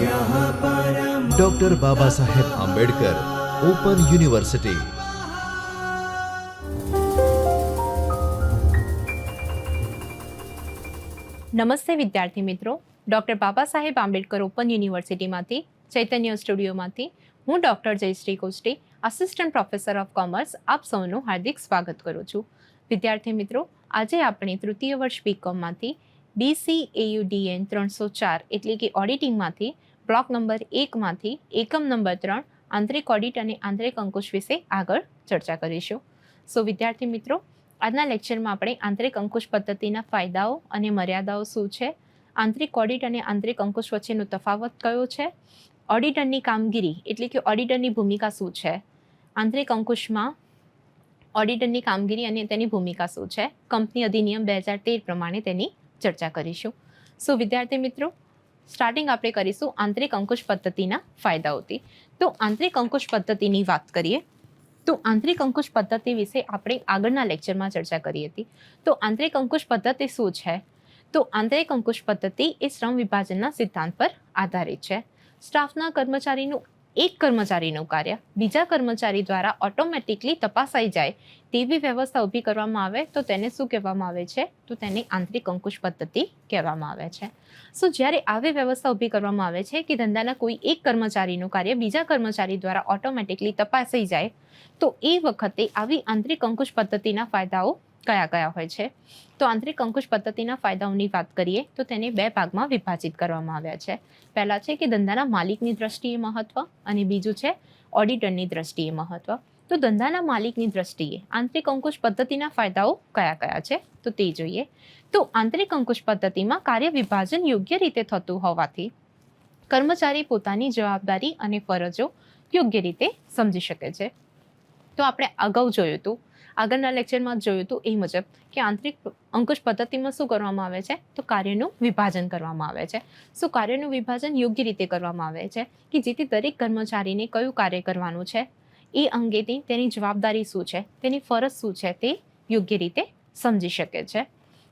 Doctor Baba Saheb Ambedkar open university નમસ્તે વિદ્યાર્થી મિત્રો. ડૉક્ટર બાબા સાહેબ આંબેડકર ઓપન યુનિવર્સિટીમાંથી ચૈતન્ય સ્ટુડિયોમાંથી હું doctor Jayshree Koshti assistant professor of commerce આપ સૌનું હાર્દિક સ્વાગત કરું છું. વિદ્યાર્થી મિત્રો, આજે આપણે તૃતીય વર્ષ બીકોમમાંથી બીસી એયુડીએન ત્રણસો ચાર એટલે કે ઓડિટિંગમાંથી બ્લોક નંબર એકમાંથી એકમ નંબર ત્રણ આંતરિક ઓડિટ અને આંતરિક અંકુશ વિશે આગળ ચર્ચા કરીશું. સો વિદ્યાર્થી મિત્રો, આજના લેક્ચરમાં આપણે આંતરિક અંકુશ પદ્ધતિના ફાયદાઓ અને મર્યાદાઓ શું છે? આંતરિક ઓડિટ અને આંતરિક અંકુશ વચ્ચેનો તફાવત કયો છે? ઓડિટરની કામગીરી એટલે કે ઓડિટરની ભૂમિકા શું છે? આંતરિક અંકુશમાં ઓડિટરની કામગીરી અને તેની ભૂમિકા શું છે? કંપની અધિનિયમ બે હજાર તેર પ્રમાણે તેની ચર્ચા કરીશું. સો વિદ્યાર્થી મિત્રો સ્ટાર્ટિંગ આપણે કરીશું આંતરિક અંકુશ પદ્ધતિના ફાયદાઓથી. તો આંતરિક અંકુશ પદ્ધતિની વાત કરીએ, તો આંતરિક અંકુશ પદ્ધતિ વિશે આપણે આગળના લેક્ચરમાં ચર્ચા કરી હતી. તો આંતરિક અંકુશ પદ્ધતિ શું છે? તો આંતરિક અંકુશ પદ્ધતિ એ શ્રમ વિભાજનના સિદ્ધાંત પર આધારિત છે. સ્ટાફના કર્મચારીનું એક કર્મચારીનું કાર્ય બીજા કર્મચારી દ્વારા ઓટોમેટિકલી તપાસાઈ જાય તેવી વ્યવસ્થા ઊભી કરવામાં આવે તો તેને શું કહેવામાં આવે છે? તો તેને આંતરિક અંકુશ પદ્ધતિ કહેવામાં આવે છે. સો જ્યારે આવી વ્યવસ્થા ઊભી કરવામાં આવે છે કે ધંધાના કોઈ એક કર્મચારીનું કાર્ય બીજા કર્મચારી દ્વારા ઓટોમેટિકલી તપાસાઈ જાય તો એ વખતે આવી આંતરિક અંકુશ પદ્ધતિના ફાયદાઓ કયા કયા હોય છે? તો આંતરિક અંકુશ પદ્ધતિના ફાયદાઓની વાત કરીએ, તો તેને બે ભાગમાં વિભાજિત કરવામાં આવ્યા છે. પહેલા છે કે ધંધાના માલિકની દ્રષ્ટિએ મહત્વ અને બીજું છે ઓડિટરની દ્રષ્ટિએ મહત્વ. તો ધંધાના માલિકની દ્રષ્ટિએ આંતરિક અંકુશ પદ્ધતિના ફાયદાઓ કયા કયા છે? તો તે જોઈએ. તો આંતરિક અંકુશ પદ્ધતિમાં કાર્ય વિભાજન યોગ્ય રીતે થતું હોવાથી કર્મચારી પોતાની જવાબદારી અને ફરજો યોગ્ય રીતે સમજી શકે છે. તો આપણે અગાઉ જોયું હતું, આગળના લેક્ચરમાં જોયું હતું એ મુજબ કે આંતરિક અંકુશ પદ્ધતિમાં શું કરવામાં આવે છે? તો કાર્યનું વિભાજન કરવામાં આવે છે. શું કાર્યનું વિભાજન યોગ્ય રીતે કરવામાં આવે છે? કે જેથી દરેક કર્મચારીને કયું કાર્ય કરવાનું છે? એ અંગેની તેની જવાબદારી શું છે? તેની ફરજ શું છે? તે યોગ્ય રીતે સમજી શકે છે.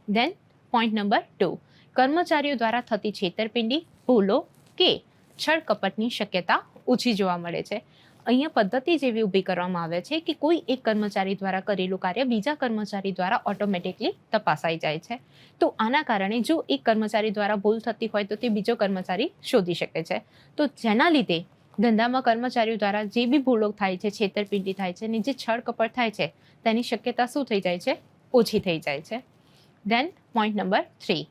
દેન પોઈન્ટ નંબર ટુ કર્મચારીઓ દ્વારા થતી છેતરપિંડી, ભૂલો કે છળ કપટની શક્યતા ઓછી જોવા મળે છે. અહીંયા પદ્ધતિ જેવી ઊભી કરવામાં આવે છે કે કોઈ એક કર્મચારી દ્વારા કરેલું કાર્ય બીજા કર્મચારી દ્વારા ઓટોમેટિકલી તપાસાઈ જાય છે. તો આના કારણે જો એક કર્મચારી દ્વારા ભૂલ થતી હોય તો તે બીજો કર્મચારી શોધી શકે છે. તો જેના લીધે ધંધામાં કર્મચારીઓ દ્વારા જે બી ભૂલો થાય છે, છેતરપિંડી થાય છે અને જે છળ કપટ થાય છે, તેની શક્યતા શું થઈ જાય છે? ઓછી થઈ જાય છે. ધેન પોઈન્ટ નંબર થ્રી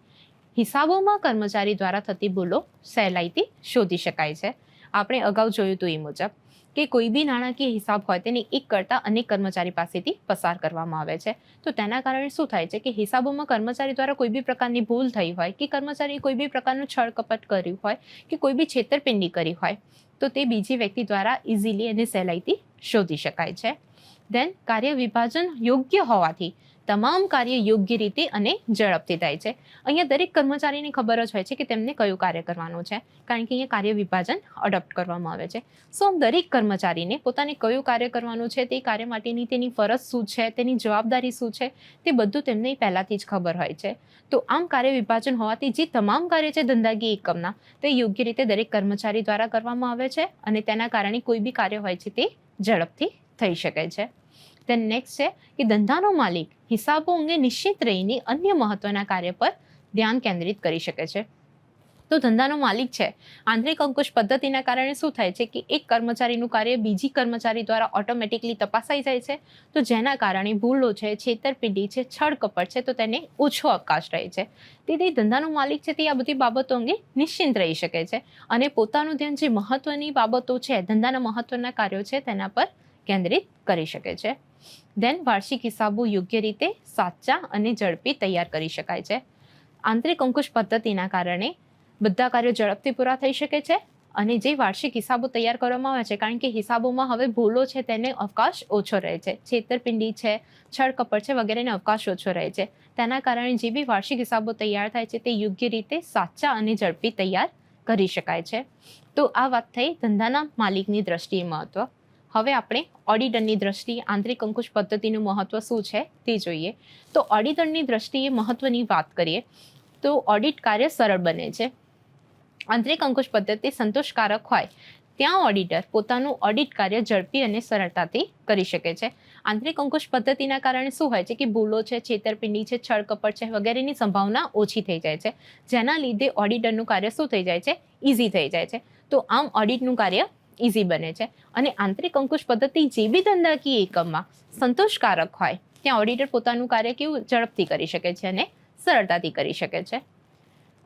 હિસાબોમાં કર્મચારી દ્વારા થતી ભૂલો સહેલાઈથી શોધી શકાય છે. આપણે અગાઉ જોયું હતું એ મુજબ. કે કોઈ બી નાણાકીય હિસાબ હોય તેને એક કરતાં અનેક કર્મચારી પાસેથી પસાર કરવામાં આવે છે. તો તેના કારણે શું થાય છે કે હિસાબોમાં કર્મચારી દ્વારા કોઈ બી પ્રકારની ભૂલ થઈ હોય કે કર્મચારીએ કોઈ બી પ્રકારનું છળ કપટ કર્યું હોય કે કોઈ બી છેતરપિંડી કરી હોય, તો તે બીજી વ્યક્તિ દ્વારા ઇઝીલી અને સહેલાઈથી શોધી શકાય છે. દેન કાર્ય વિભાજન યોગ્ય હોવાથી તમામ કાર્ય યોગ્ય રીતે અને ઝડપથી થાય છે. અહીંયા દરેક કર્મચારીને ખબર જ હોય છે કે તેમને કયું કાર્ય કરવાનું છે, કારણ કે અહીંયા કાર્ય વિભાજન અડોપ્ટ કરવામાં આવે છે. સો દરેક કર્મચારીને પોતાને કયું કાર્ય કરવાનું છે, તે કાર્ય માટેની તેની ફરજ શું છે, તેની જવાબદારી શું છે, તે બધું તેમને પહેલાંથી જ ખબર હોય છે. તો આમ કાર્ય વિભાજન હોવાથી જે તમામ કાર્ય છે ધંધાકીય એકમના, તે યોગ્ય રીતે દરેક કર્મચારી દ્વારા કરવામાં આવે છે અને તેના કારણે કોઈ બી કાર્ય હોય છે તે ઝડપથી થઈ શકે છે. દેન નેક્સ્ટ છે કે ધંધાનો માલિક હિસાબો અંગે નિશ્ચિત રહીને અન્ય મહત્વના કાર્ય પર ધ્યાન કેન્દ્રિત કરી શકે છે. તો ધંધાનો માલિક છે. આંતરિક અંકુશ પદ્ધતિના કારણે શું થાય છે કે એક કર્મચારીનું કાર્ય બીજી કર્મચારી દ્વારા ઓટોમેટિકલી તપાસાઈ જાય છે. તો જેના કારણે ભૂલો છે, છેતરપિંડી છે છળ કપટ છે, તો તેને ઓછો અવકાશ રહે છે. તેથી ધંધાનો માલિક છે તે આ બધી બાબતો અંગે નિશ્ચિંત રહી શકે છે અને પોતાનું ધ્યાન જે મહત્વની બાબતો છે, ધંધાના મહત્વના કાર્યો છે તેના પર કેન્દ્રિત કરી શકે છે. દેન વાર્ષિક હિસાબો યોગ્ય રીતે સાચા અને ઝડપી તૈયાર કરી શકાય છે. આંતરિક અંકુશ પદ્ધતિના કારણે બધા કાર્યો ઝડપથી પૂરા થઈ શકે છે અને જે વાર્ષિક હિસાબો તૈયાર કરવામાં આવે છે, કારણ કે હિસાબોમાં હવે ભૂલો છે તેને અવકાશ ઓછો રહે છે. છેતરપિંડી છે છળ કપડ છે વગેરેને અવકાશ ઓછો રહે છે. તેના કારણે જે બી વાર્ષિક હિસાબો તૈયાર થાય છે તે યોગ્ય રીતે સાચા અને ઝડપી તૈયાર કરી શકાય છે. તો આ વાત થઈ ધંધાના માલિકની દ્રષ્ટિએ મહત્વ. હવે આપણે ઓડિટરની દ્રષ્ટિએ આંતરિક અંકુશ પદ્ધતિનું મહત્વ શું છે તે જોઈએ. તો ઓડિટરની દ્રષ્ટિએ મહત્વની વાત કરીએ, તો ઓડિટ કાર્ય સરળ બને છે. આંતરિક અંકુશ પદ્ધતિ સંતોષકારક હોય, ત્યાં ઓડિટર પોતાનું ઓડિટ કાર્ય ઝડપી અને સરળતાથી કરી શકે છે. આંતરિક અંકુશ પદ્ધતિના કારણે શું હોય છે કે ભૂલો છે, છેતરપિંડી છે, છળકપટ છે, વગેરેની સંભાવના ઓછી થઈ જાય છે. જેના લીધે ઓડિટરનું કાર્ય શું થઈ જાય છે? ઇઝી થઈ જાય છે. તો આમ ઓડિટનું કાર્ય ઇઝી બને છે. અને આંતરિક અંકુશ પદ્ધતિ જે બી ધંધાકીય એકમમાં સંતોષકારક હોય, ત્યાં ઓડિટર પોતાનું કાર્ય કેવું ઝડપથી કરી શકે છે અને સરળતાથી કરી શકે છે.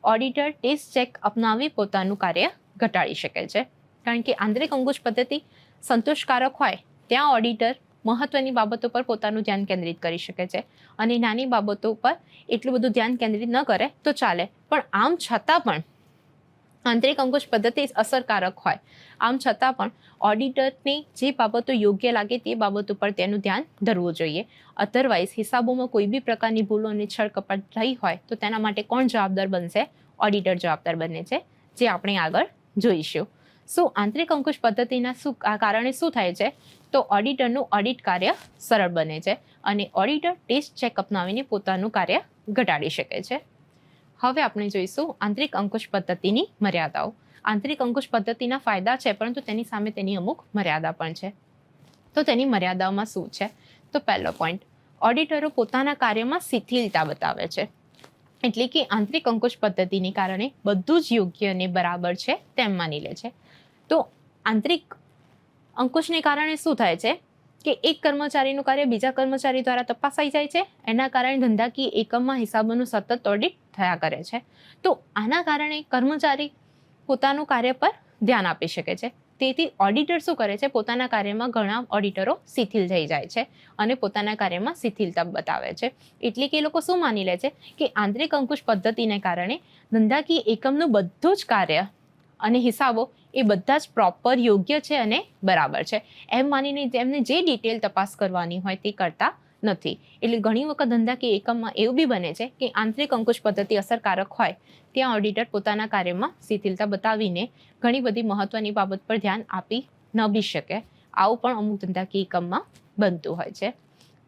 ઓડિટર ટેસ્ટ ચેક અપનાવી પોતાનું કાર્ય ઘટાડી શકે છે. કારણ કે આંતરિક અંકુશ પદ્ધતિ સંતોષકારક હોય, ત્યાં ઓડિટર મહત્વની બાબતો પર પોતાનું ધ્યાન કેન્દ્રિત કરી શકે છે. અને નાની બાબતો પર એટલું બધું ધ્યાન કેન્દ્રિત ન કરે તો ચાલે. પણ આમ છતાં પણ આંતરિક અંકુશ પદ્ધતિ અસરકારક હોય. આમ છતાં પણ ઓડિટરની જે બાબતો યોગ્ય લાગે તે બાબતો પર તેનું ધ્યાન ધરવું જોઈએ. અધરવાઇઝ હિસાબોમાં કોઈ બી પ્રકારની ભૂલો અને છળકપટ થઈ હોય તો તેના માટે કોણ જવાબદાર બનશે? ઓડિટર જવાબદાર બને છે, જે આપણે આગળ જોઈશું. સો આંતરિક અંકુશ પદ્ધતિના શું કારણે શું થાય છે? તો ઓડિટરનું ઓડિટ કાર્ય સરળ બને છે અને ઓડિટર ટેસ્ટ ચેક અપનાવીને પોતાનું કાર્ય ઘટાડી શકે છે. હવે આપણે જોઈશું આંતરિક અંકુશ પદ્ધતિની મર્યાદાઓ. આંતરિક અંકુશ પદ્ધતિના ફાયદા છે, પરંતુ તેની સામે તેની અમુક મર્યાદા પણ છે. તો તેની મર્યાદાઓમાં શું છે? તો પહેલો પોઈન્ટ ઓડિટરો પોતાના કાર્યમાં શિથિલતા બતાવે છે. એટલે કે આંતરિક અંકુશ પદ્ધતિને કારણે બધું જ યોગ્ય અને બરાબર છે તેમ માની લે છે. તો આંતરિક અંકુશને કારણે શું થાય છે? કે એક કર્મચારીનું કાર્ય બીજા કર્મચારી દ્વારા તપાસાઈ જાય છે, એના કારણે ધંધાકીય એકમમાં હિસાબોનું સતત ઓડિટ થયા કરે છે. તો આના કારણે કર્મચારી પોતાનું કાર્ય પર ધ્યાન આપી શકે છે. તેથી ઓડિટર શું કરે છે? પોતાના કાર્યમાં ઘણા ઓડિટરો શિથિલ થઈ જાય છે અને પોતાના કાર્યમાં શિથિલતા બતાવે છે. એટલે કે એ લોકો શું માની લે છે? કે આંતરિક અંકુશ પદ્ધતિને કારણે ધંધાકીય એકમનું બધું જ કાર્ય અને હિસાબો એ બધા જ પ્રોપર યોગ્ય છે અને બરાબર છે. એમ માનીને તેમને જે ડિટેલ તપાસ કરવાની હોય તે કરતા નથી. એટલે ઘણી વખત ધંધાકીય એકમમાં એવું બી બને છે કે આંતરિક અંકુશ પદ્ધતિ અસરકારક હોય, ત્યાં ઓડિટર પોતાના કાર્યમાં શિથિલતા બતાવીને ઘણી બધી મહત્વની બાબત પર ધ્યાન આપી ન બી શકે. આવું પણ અમુક ધંધાકીય એકમમાં બનતું હોય છે.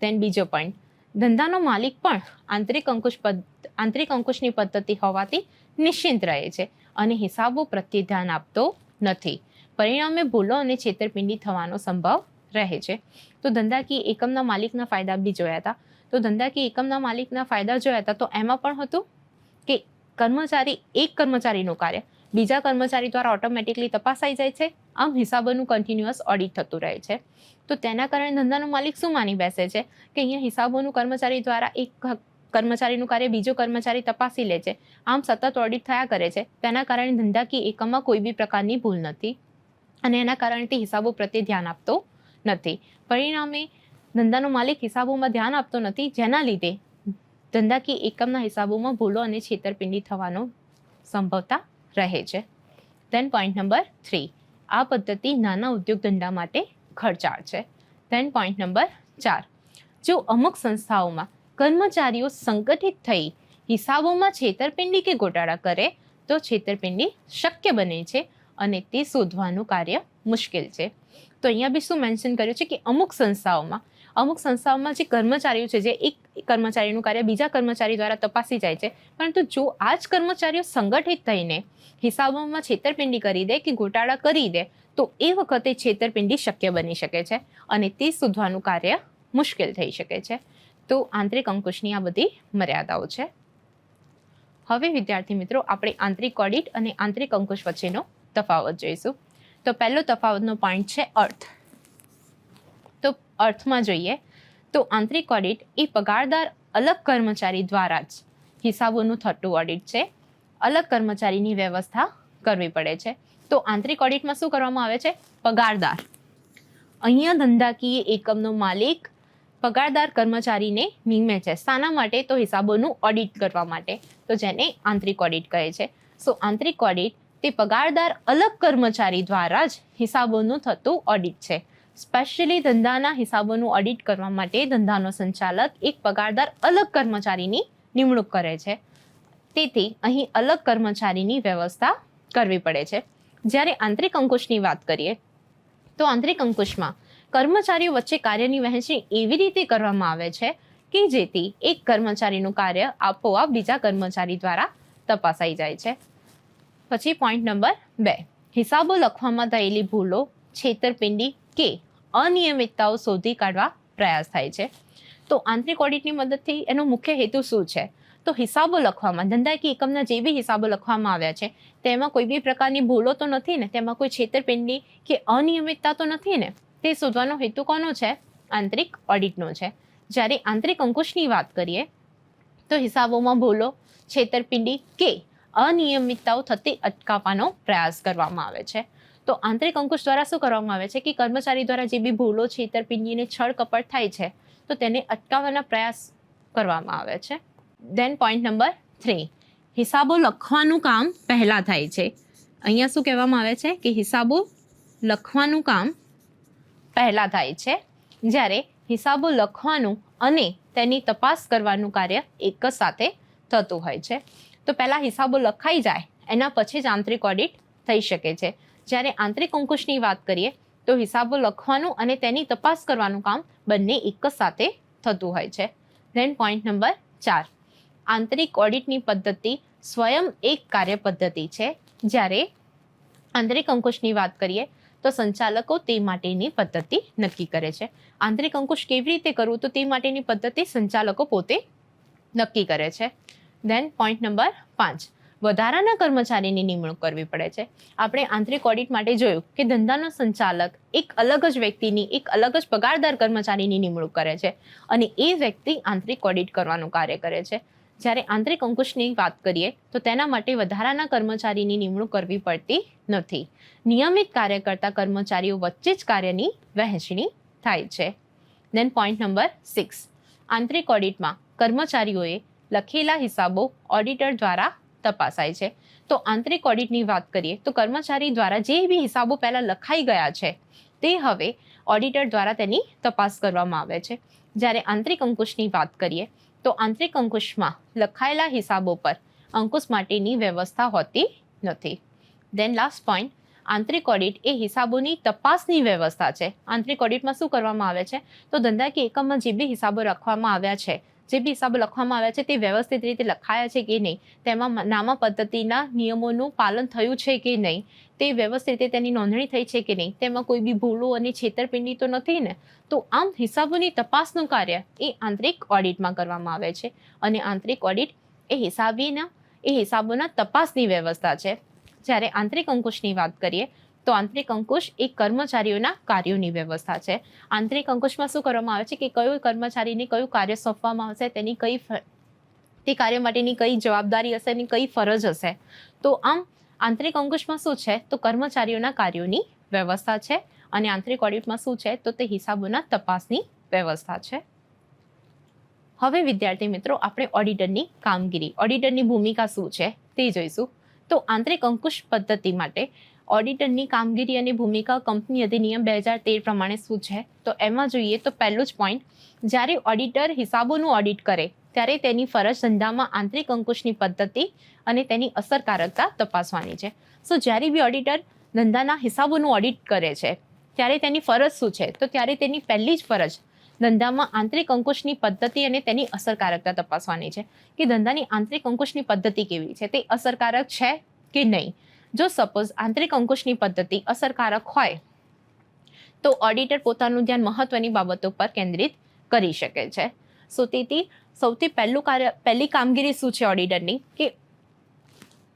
દેન બીજો પોઈન્ટ ધંધાનો માલિક પણ આંતરિક અંકુશ પદ્ધ આંતરિક અંકુશની પદ્ધતિ હોવાથી નિશ્ચિંત રહે છે અને હિસાબો પ્રત્યે ધ્યાન આપતો નથી. પરિણામે ભૂલો અને છેતરપિંડી થવાનો સંભવ રહે છે. તો ધંધાકીય એકમના માલિકના ફાયદા બી જોયા હતા. તો ધંધાકીય એકમના માલિકના ફાયદા જોયા હતા તો એમાં પણ હતું કે કર્મચારી એક કર્મચારીનું કાર્ય, બીજા કર્મચારી દ્વારા ઓટોમેટિકલી તપાસાઈ જાય છે, આમ હિસાબોનું કન્ટિન્યુઅસ ઓડિટ થતું રહે છે. તો તેના કારણે ધંધાનો માલિક શું માની બેસે છે? કે અહીંયા હિસાબોનું કર્મચારી દ્વારા એક કર્મચારીનું કાર્ય બીજો કર્મચારી તપાસી લે છે. આમ સતત ઓડિટ થયા કરે છે. તેના કારણે ધંધાકીય એકમમાં કોઈ બી પ્રકારની ભૂલ નથી અને એના કારણે તે હિસાબો પ્રત્યે ધ્યાન આપતો નથી. પરિણામે ધંધાનો માલિક હિસાબોમાં ધ્યાન આપતો નથી, જેના લીધે ધંધાકીય એકમના હિસાબોમાં ભૂલો અને છેતરપિંડી થવાનો સંભવતા રહે છે. ધેન પોઈન્ટ નંબર થ્રી આ પદ્ધતિ નાના ઉદ્યોગ ધંધા માટે ખર્ચાળ છે. ધેન પોઈન્ટ નંબર ચાર. જો અમુક સંસ્થાઓમાં કર્મચારીઓ સંગઠિત થઈ હિસાબોમાં છેતરપિંડી કે ગોટાળા કરે તો છેતરપિંડી શક્ય બને છે અને તે શોધવાનું કાર્ય મુશ્કેલ છે. તો અહીંયા બી શું મેન્શન કર્યું છે કે અમુક સંસ્થાઓમાં અમુક સંસ્થાઓમાં જે કર્મચારીઓ છે, જે એક કર્મચારીનું કાર્ય બીજા કર્મચારી દ્વારા તપાસી જાય છે, પરંતુ જો આ જ કર્મચારીઓ સંગઠિત થઈને હિસાબોમાં છેતરપિંડી કરી દે કે ગોટાળા કરી દે, તો એ વખતે છેતરપિંડી શક્ય બની શકે છે અને તે શોધવાનું કાર્ય મુશ્કેલ થઈ શકે છે. તો આંતરિક અંકુશની આ બધી મર્યાદાઓ છે. હવે વિદ્યાર્થી મિત્રો, આપણે આંતરિક ઓડિટ અને આંતરિક અંકુશ વચ્ચેનો તફાવત જોઈશું. તો પહેલો તફાવતનો પોઈન્ટ છે અર્થ. તો અર્થમાં જોઈએ તો આંતરિક ઓડિટ એ પગારદાર અલગ કર્મચારી દ્વારા જ હિસાબોનું થતું ઓડિટ છે. અલગ કર્મચારીની વ્યવસ્થા કરવી પડે છે. તો આંતરિક ઓડિટમાં શું કરવામાં આવે છે? પગારદાર. અહીંયા ધંધાકીય એકમનો માલિક પગારદાર કર્મચારીને નિમે છે. શાના માટે તો હિસાબોનું ઓડિટ કરવા માટે, તો જેને આંતરિક ઓડિટ કહે છે. સો આંતરિક ઓડિટ તે પગારદાર અલગ કર્મચારી દ્વારા જ હિસાબોનું થતું ઓડિટ છે. સ્પેશિયલી ધંધાના હિસાબોનું ઓડિટ કરવા માટે ધંધાનો સંચાલક એક પગારદાર અલગ કર્મચારીની નિમણૂક કરે છે. તેથી અહીં અલગ કર્મચારીની વ્યવસ્થા કરવી પડે છે. જ્યારે આંતરિક અંકુશની વાત કરીએ, તો આંતરિક અંકુશમાં કર્મચારીઓ વચ્ચે કાર્યની વહેંચણી એવી રીતે કરવામાં આવે છે કે જેથી એક કર્મચારીનું કાર્ય આપોઆપ બીજા કર્મચારી દ્વારા તપાસાઈ જાય છે. પછી પોઈન્ટ નંબર બે. હિસાબો લખવામાં થયેલી ભૂલો, છેતરપિંડી કે અનિયમિતતાઓ શોધી કાઢવા પ્રયાસ થાય છે. તો આંતરિક ઓડિટની મદદથી એનો મુખ્ય હેતુ શું છે? તો હિસાબો લખવામાં, ધંધાકીય એકમના જે બી હિસાબો લખવામાં આવ્યા છે, તેમાં કોઈ બી પ્રકારની ભૂલો તો નથી ને? તેમાં કોઈ છેતરપિંડી કે અનિયમિતતા તો નથી ને? તે શોધવાનો હેતુ કોનો છે? આંતરિક ઓડિટનો છે. જ્યારે આંતરિક અંકુશની વાત કરીએ, તો હિસાબોમાં ભૂલો છેતરપિંડી કે અનિયમિતતાઓ થતી અટકાવવાનો પ્રયાસ કરવામાં આવે છે. તો આંતરિક અંકુશ દ્વારા શું કરવામાં આવે છે કે કર્મચારી દ્વારા જે બી ભૂલો છેતરપિંડી અને છળ કપટ થાય છે, તો તેને અટકાવવાના પ્રયાસ કરવામાં આવે છે. દેન પોઈન્ટ નંબર થ્રી હિસાબો લખવાનું કામ પહેલાં થાય છે. અહીંયા શું કહેવામાં આવે છે કે હિસાબો લખવાનું કામ પહેલાં થાય છે. જ્યારે હિસાબો લખવાનું અને તેની તપાસ કરવાનું કાર્ય એક જ સાથે થતું હોય છે. તો પહેલાં હિસાબો લખાઈ જાય, એના પછી જ આંતરિક ઓડિટ થઈ શકે છે. જ્યારે આંતરિક અંકુશની વાત કરીએ, તો હિસાબો લખવાનું અને તેની તપાસ કરવાનું કામ બંને એક જ સાથે થતું હોય છે. ધેન પોઈન્ટ નંબર ચાર. આંતરિક ઓડિટની પદ્ધતિ સ્વયં એક કાર્ય પદ્ધતિ છે. જ્યારે આંતરિક અંકુશની વાત કરીએ તો સંચાલકો તે માટેની પદ્ધતિ નક્કી કરે છે. આંતરિક અંકુશ કેવી રીતે કરવું તો તે માટેની પદ્ધતિ સંચાલકો પોતે નક્કી કરે છે. દેન પોઈન્ટ નંબર પાંચ. વધારાના કર્મચારીની નિમણૂક કરવી પડે છે. આપણે આંતરિક ઓડિટ માટે જોયું કે ધંધાનો સંચાલક એક અલગ જ વ્યક્તિની એક અલગ જ પગારદાર કર્મચારીની નિમણૂક કરે છે અને એ વ્યક્તિ આંતરિક ઓડિટ કરવાનું કાર્ય કરે છે. જ્યારે આંતરિક અંકુશની વાત કરીએ, તો તેના માટે વધારાના કર્મચારીની નિમણૂક કરવી પડતી નથી. નિયમિત કાર્ય કરતા કર્મચારીઓ વચ્ચે જ કાર્યની વહેંચણી થાય છે. દેન પોઈન્ટ નંબર સિક્સ આંતરિક ઓડિટમાં કર્મચારીઓએ લખેલા હિસાબો ઓડિટર દ્વારા તપાસાય છે. તો આંતરિક ઓડિટની વાત કરીએ, તો કર્મચારી દ્વારા જે બી હિસાબો પહેલાં લખાઈ ગયા છે, તે હવે ઓડિટર દ્વારા તેની તપાસ કરવામાં આવે છે. જ્યારે આંતરિક અંકુશની વાત કરીએ તો આંતરિક અંકુશમાં લખાયેલા હિસાબો પર અંકુશ માટેની વ્યવસ્થા હોતી નથી. દેન લાસ્ટ પોઈન્ટ આંતરિક ઓડિટ એ હિસાબોની તપાસની વ્યવસ્થા છે. આંતરિક ઓડિટમાં શું કરવામાં આવે છે? તો ધંધાકીય એકમમાં જે બી હિસાબો રાખવામાં આવ્યા છે જે બી હિસાબો લખવામાં આવ્યા છે તે વ્યવસ્થિત રીતે લખાયા છે કે નહીં? તેમાં નામા પદ્ધતિના નિયમોનું પાલન થયું છે કે નહીં? તે વ્યવસ્થિત રીતે તેની નોંધણી થઈ છે કે નહીં? તેમાં કોઈ બી ભૂલો અને છેતરપિંડી તો નથી ને? તો આમ હિસાબોની તપાસનું કાર્ય એ આંતરિક ઓડિટમાં કરવામાં આવે છે. અને આંતરિક ઓડિટ એ હિસાબીના, એ હિસાબોના તપાસની વ્યવસ્થા છે. જ્યારે આંતરિક અંકુશની વાત કરીએ તો આંતરિક અંકુશ એ કર્મચારીઓના કાર્યોની વ્યવસ્થા છે. આંતરિક અંકુશમાં શું કરવામાં આવે છે કે કયો કર્મચારીને કયું કાર્ય સોંપવામાં આવશે, તેની કઈ તે કાર્ય માટેની કઈ જવાબદારી હશે અને કઈ ફરજ હશે. તો આમ આંતરિક અંકુશમાં શું છે? તો કર્મચારીઓના કાર્યોની વ્યવસ્થા છે અને આંતરિક ઓડિટમાં શું છે? તો તે હિસાબોના તપાસની વ્યવસ્થા છે. હવે વિદ્યાર્થી મિત્રો, આપણે ઓડિટરની કામગીરી, ઓડિટરની ભૂમિકા શું છે તે જોઈશું. તો આંતરિક અંકુશ પદ્ધતિ માટે ઓડિટરની કામગીરી અને ભૂમિકા કંપની અધિનિયમ બે હજાર તેર પ્રમાણે શું છે? તો એમાં જોઈએ તો પહેલું જ પોઈન્ટ જ્યારે ઓડિટર હિસાબોનું ઓડિટ કરે, ત્યારે તેની ફરજ ધંધામાં આંતરિક અંકુશની પદ્ધતિ અને તેની અસરકારકતા તપાસવાની છે. સો જ્યારે બી ઓડિટર ધંધાના હિસાબોનું ઓડિટ કરે છે, ત્યારે તેની ફરજ શું છે? તો ત્યારે તેની પહેલી જ ફરજ ધંધામાં આંતરિક અંકુશની પદ્ધતિ અને તેની અસરકારકતા તપાસવાની છે કે ધંધાની આંતરિક અંકુશની પદ્ધતિ કેવી છે? તે અસરકારક છે કે નહીં? જો સપોઝ આંતરિક અંકુશની પદ્ધતિ અસરકારક હોય, તો ઓડિટર પોતાનું ધ્યાન મહત્વની બાબતો પર કેન્દ્રિત કરી શકે છે. સો તેથી સૌથી પહેલું કાર્ય, પહેલી કામગીરી શું છે ઓડિટરની કે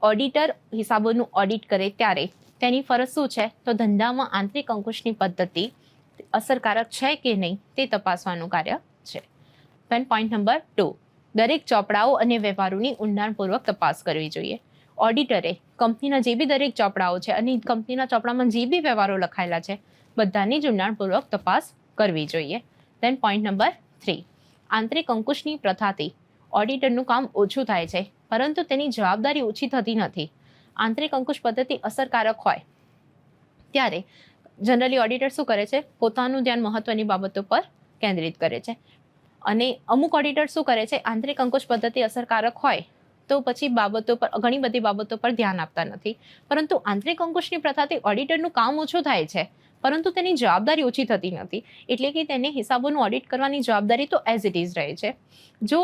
ઓડિટર હિસાબોનું ઓડિટ કરે ત્યારે તેની ફરજ શું છે? તો ધંધામાં આંતરિક અંકુશની પદ્ધતિ અસરકારક છે કે નહીં તે તપાસવાનું કાર્ય છે. પેન પોઈન્ટ નંબર ટુ દરેક ચોપડાઓ અને વ્યવહારોની ઊંડાણપૂર્વક તપાસ કરવી જોઈએ. ઓડિટરે કંપનીના જે બી દરેક ચોપડાઓ છે અને કંપનીના ચોપડામાં જે બી વ્યવહારો લખાયેલા છે, બધાની જ ઊંડાણપૂર્વક તપાસ કરવી જોઈએ. દેન પોઈન્ટ નંબર થ્રી આંતરિક અંકુશની પ્રથાથી ઓડિટરનું કામ ઓછું થાય છે, પરંતુ તેની જવાબદારી ઓછી થતી નથી. આંતરિક અંકુશ પદ્ધતિ અસરકારક હોય. ત્યારે જનરલી ઓડિટર શું કરે છે? પોતાનું ધ્યાન મહત્વની બાબતો પર કેન્દ્રિત કરે છે. અને અમુક ઓડિટર શું કરે છે? આંતરિક અંકુશ પદ્ધતિ અસરકારક હોય તો પછી બાબતો પર, ઘણી બધી બાબતો પર ધ્યાન આપતા નથી. પરંતુ આંતરિક અંકુશની પ્રથાથી ઓડિટરનું કામ ઓછું થાય છે. પરંતુ તેની જવાબદારી ઓછી થતી નથી. એટલે કે તેને હિસાબોનું ઓડિટ કરવાની જવાબદારી તો એઝ ઇટ ઇઝ રહે છે. જો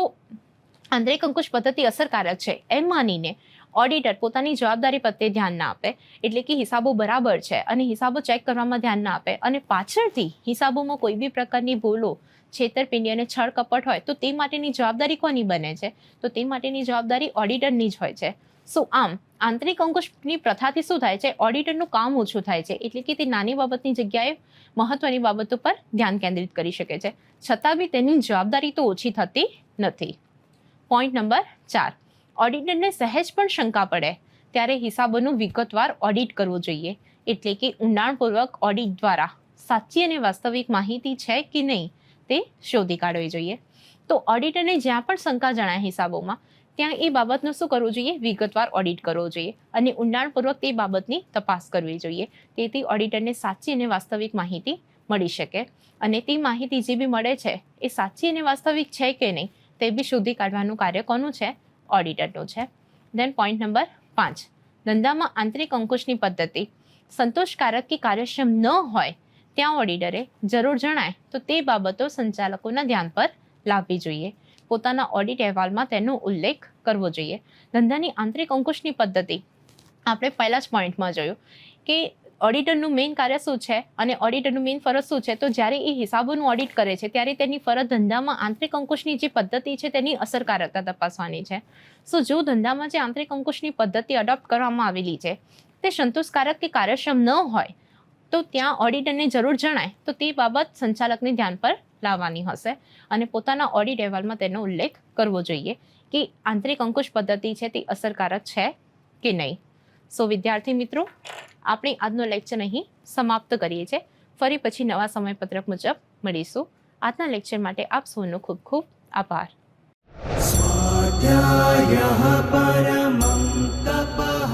આંતરિક અંકુશ પદ્ધતિ અસરકારક છે એમ માનીને ઓડિટર પોતાની જવાબદારી પ્રત્યે ધ્યાન ના આપે. એટલે કે હિસાબો બરાબર છે અને હિસાબો ચેક કરવામાં ધ્યાન ના આપે. અને પાછળથી હિસાબોમાં કોઈ બી પ્રકારની ભૂલો છેતરપિંડી અને છળ કપટ હોય તો તે માટેની જવાબદારી કોની બને છે? તો તે માટેની જવાબદારી ઓડિટરની જ હોય છે. સો આમ, આંતરિક અંકુશની પ્રથાથી શું થાય છે? ઓડિટરનું કામ ઓછું થાય છે, એટલે કે તે નાની બાબતની જગ્યાએ મહત્વની બાબતો પર ધ્યાન કેન્દ્રિત કરી શકે છે. છતાં બી તેની જવાબદારી તો ઓછી થતી નથી. પોઈન્ટ નંબર ચાર. ઓડિટરને સહેજ પણ શંકા પડે ત્યારે હિસાબોનું વિગતવાર ઓડિટ કરવું જોઈએ. એટલે કે ઊંડાણપૂર્વક ઓડિટ દ્વારા સાચી અને વાસ્તવિક માહિતી છે કે નહીં? તે શોધી કાઢવી જોઈએ. તો ઓડિટરને જ્યાં પણ શંકા જણાય હિસાબોમાં, ત્યાં એ બાબતનું શું કરવું જોઈએ? વિગતવાર ઓડિટ કરવો જોઈએ અને ઊંડાણપૂર્વક તે બાબતની તપાસ કરવી જોઈએ. તેથી ઓડિટરને સાચી અને વાસ્તવિક માહિતી મળી શકે અને તે માહિતી જે બી મળે છે, એ સાચી અને વાસ્તવિક છે કે નહીં, તે બી શોધી કાઢવાનું કાર્ય કોનું છે? ઓડિટરનું છે. દેન પોઈન્ટ નંબર પાંચ. ધંધામાં આંતરિક અંકુશની પદ્ધતિ. સંતોષકારક કે કાર્યક્ષમ ન હોય ત્યાં ઓડિટરે જરૂર જણાય તો તે બાબતો સંચાલકોના ધ્યાન પર લાવવી જોઈએ. પોતાના ઓડિટ અહેવાલમાં તેનો ઉલ્લેખ કરવો જોઈએ. ધંધાની આંતરિક અંકુશની પદ્ધતિ. આપણે પહેલા જ પોઈન્ટમાં જોયું કે ઓડિટરનું મેઇન કાર્ય શું છે અને ઓડિટરનું મેઇન ફરજ શું છે? તો જ્યારે એ હિસાબોનું ઓડિટ કરે છે, ત્યારે તેની ફરજ ધંધામાં આંતરિક અંકુશની જે પદ્ધતિ છે તેની અસરકારકતા તપાસવાની છે. સો જો ધંધામાં જે આંતરિક અંકુશની પદ્ધતિ અડોપ્ટ કરવામાં આવેલી છે, તે સંતોષકારક કે કાર્યક્ષમ ન હોય તો ત્યાં ઓડિટરને જરૂર જણાય તો તે બાબત સંચાલકને ધ્યાન પર લાવવાની હશે અને પોતાના ઓડિટ અહેવાલમાં તેનો ઉલ્લેખ કરવો જોઈએ કે આંતરિક અંકુશ પદ્ધતિ છે તે અસરકારક છે કે નહીં. સો વિદ્યાર્થી મિત્રો, આપણે આજનો લેક્ચર અહીં સમાપ્ત કરીએ છીએ. ફરી પછી નવા સમયપત્રક મુજબ મળીશું. આજના લેક્ચર માટે આપ સૌનો ખૂબ ખૂબ આભાર. પરમં તપઃ